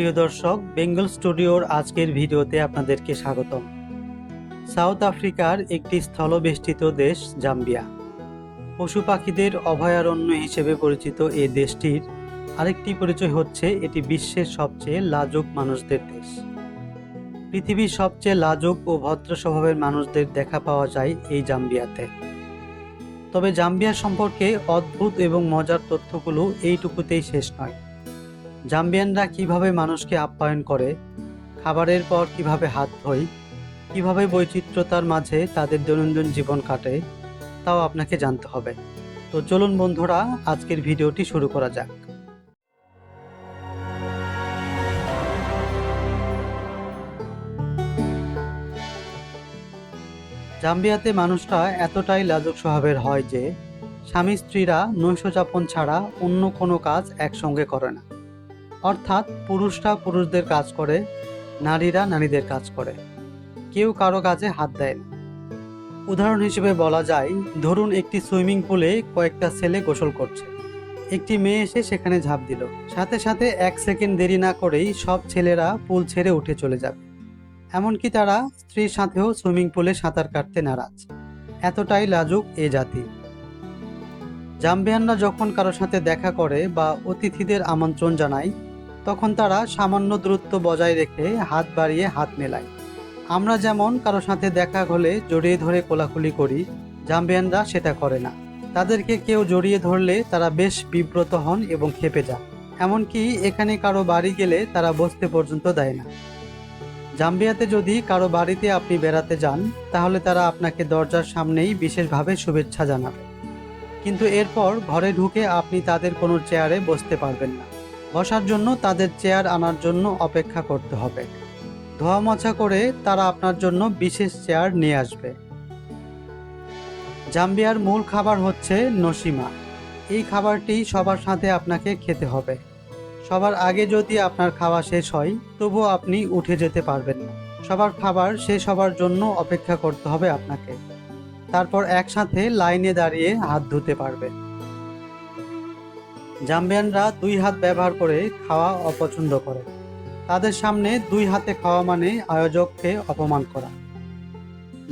প্রিয় দর্শক, বেঙ্গল স্টুডিওর আজকের ভিডিওতে আপনাদেরকে স্বাগতম। সাউথ আফ্রিকার একটি স্থলবেষ্টিত দেশ, জাম্বিয়া। পশু পাখিদের অভয়ারণ্য হিসেবে পরিচিত এই দেশটির আরেকটি পরিচয় হচ্ছে, এটি বিশ্বের সবচেয়ে লাজুক মানুষদের দেশ। পৃথিবীর সবচেয়ে লাজুক ও ভদ্র স্বভাবের মানুষদের দেখা পাওয়া যায় এই জাম্বিয়াতে। তবে জাম্বিয়া সম্পর্কে অদ্ভুত এবং মজার তথ্যগুলো এইটুকুতেই শেষ নয়। জাম্বিয়ানরা কীভাবে মানুষকে আপ্যায়ন করে, খাবারের পর কীভাবে হাত ধোয়, কীভাবে বৈচিত্র্যতার মাঝে তাদের দৈনন্দিন জীবন কাটে, তাও আপনাকে জানতে হবে। তো চলুন বন্ধুরা, আজকের ভিডিওটি শুরু করা যাক। জাম্বিয়াতে মানুষরা এতটাই লাজুক স্বভাবের হয় যে স্বামী স্ত্রীরা নৈশযাপন ছাড়া অন্য কোনো কাজ একসঙ্গে করে না। অর্থাৎ পুরুষরা পুরুষদের কাজ করে, নারীরা নারীদের কাজ করে। কেউ কারও কাজে হাত দেয় না। উদাহরণ হিসেবে বলা যায়, ধরুন একটি সুইমিং পুলে কয়েকটা ছেলে গোসল করছে। একটি মেয়ে এসে সেখানে ঝাঁপ দিল। সাথে সাথে এক সেকেন্ড দেরি না করেই সব ছেলেরা পুল ছেড়ে উঠে চলে যাবে। এমনকি তারা স্ত্রীর সাথেও সুইমিং পুলে সাঁতার কাটতে নারাজ। এতটাই লাজুক এ জাতি। জাম্বিয়ানরা যখন কারোর সাথে দেখা করে বা অতিথিদের আমন্ত্রণ জানায় তখন তারা সামান্য দূরত্ব বজায় রেখে হাত বাড়িয়ে হাত মেলায়। আমরা যেমন কারোর সাথে দেখা হলে জড়িয়ে ধরে কোলাকুলি করি, জাম্বিয়ানরা সেটা করে না। তাদেরকে কেউ জড়িয়ে ধরলে তারা বেশ বিব্রত হন এবং খেপে যান। এমনকি এখানে কারও বাড়ি গেলে তারা বসতে পর্যন্ত দেয় না। জাম্বিয়াতে যদি কারও বাড়িতে আপনি বেড়াতে যান, তাহলে তারা আপনাকে দরজার সামনেই বিশেষভাবে শুভেচ্ছা জানাবে। কিন্তু এরপর ঘরে ঢুকে আপনি তাদের কোনো চেয়ারে বসতে পারবেন না। বসার জন্য তাদের চেয়ার আনার জন্য অপেক্ষা করতে হবে। ধোয়া মোছা করে তারা আপনার জন্য বিশেষ চেয়ার নিয়ে আসবে। জাম্বিয়ার মূল খাবার হচ্ছে নসিমা। এই খাবারটি সবার সাথে আপনাকে খেতে হবে। সবার আগে যদি আপনার খাওয়া শেষ হয়, তবুও আপনি উঠে যেতে পারবেন না। সবার খাবার শেষ হবার জন্য অপেক্ষা করতে হবে আপনাকে। তারপর একসাথে লাইনে দাঁড়িয়ে হাত ধুতে পারবে জাম্বিয়ানরা দুই হাত ব্যবহার করে খাওয়া অপছন্দ করে। তাদের সামনে দুই হাতে খাওয়া মানে আয়োজককে অপমান করা।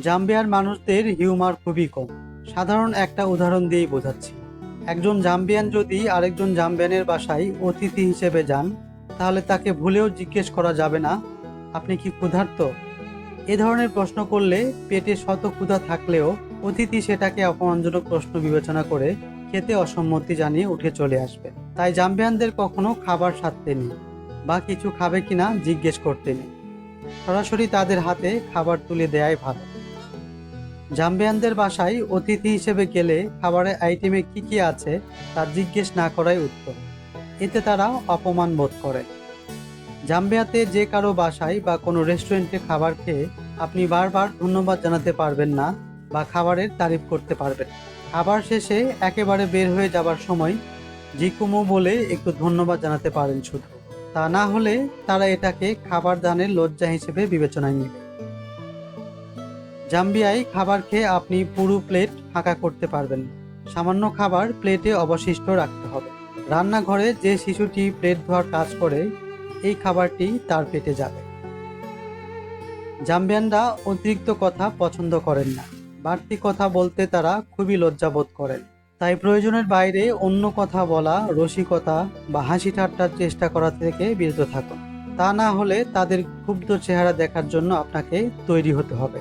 জাম্বিয়ার মানুষদের হিউমার খুবই কম। সাধারণ একটা উদাহরণ দিয়েই বোঝাচ্ছি। একজন জাম্বিয়ান যদি আরেকজন জাম্বিয়ানের বাসায় অতিথি হিসেবে যান, তাহলে তাকে ভুলেও জিজ্ঞেস করা যাবে না, আপনি কি ক্ষুধার্ত? এ ধরনের প্রশ্ন করলে পেটে শত ক্ষুধা থাকলেও অতিথি সেটাকে অপমানজনক প্রশ্ন বিবেচনা করে খেতে অসম্মতি জানিয়ে উঠে চলে আসবে। তাই জাম্বিয়ানদের কখনো খাবার সারতে নেই, বা কিছু খাবে কিনা জিজ্ঞেস করতে নেই। সরাসরি তাদের হাতে খাবার তুলে দেয়াই ভালো। জাম্বিয়ানদের বাসায় অতিথি হিসেবে গেলে খাবারের আইটেমে কি কি আছে তা জিজ্ঞেস না করাই উত্তম। এতে তারা অপমান বোধ করে। জাম্বিয়াতে যে কারও বাসায় বা কোনো রেস্টুরেন্টে খাবার খেয়ে আপনি বারবার ধন্যবাদ জানাতে পারবেন না বা খাবারের তারিফ করতে পারবেন খাবার শেষে একেবারে বের হয়ে যাবার সময় জিকুমো বলে একটু ধন্যবাদ জানাতে পারেন শুধু। তা না হলে তারা এটাকে খাবার দানের লজ্জা হিসেবে বিবেচনায় নেবে। জাম্বিয়ায় খাবার খেয়ে আপনি পুরো প্লেট ফাঁকা করতে পারবেন। সামান্য খাবার প্লেটে অবশিষ্ট রাখতে হবে। রান্নাঘরে যে শিশুটি প্লেট ধোয়ার কাজ করে, এই খাবারটি তার পেটে যাবে। জাম্বিয়ানরা অতিরিক্ত কথা পছন্দ করেন না। বাড়তি কথা বলতে তারা খুবই লজ্জাবোধ করেন। তাই প্রয়োজনের বাইরে অন্য কথা বলা, রসিকতা বা হাসি ঠাট্টার চেষ্টা করা থেকে বিরত থাকুন। তা না হলে তাদের ক্ষুব্ধ চেহারা দেখার জন্য আপনাকে তৈরি হতে হবে।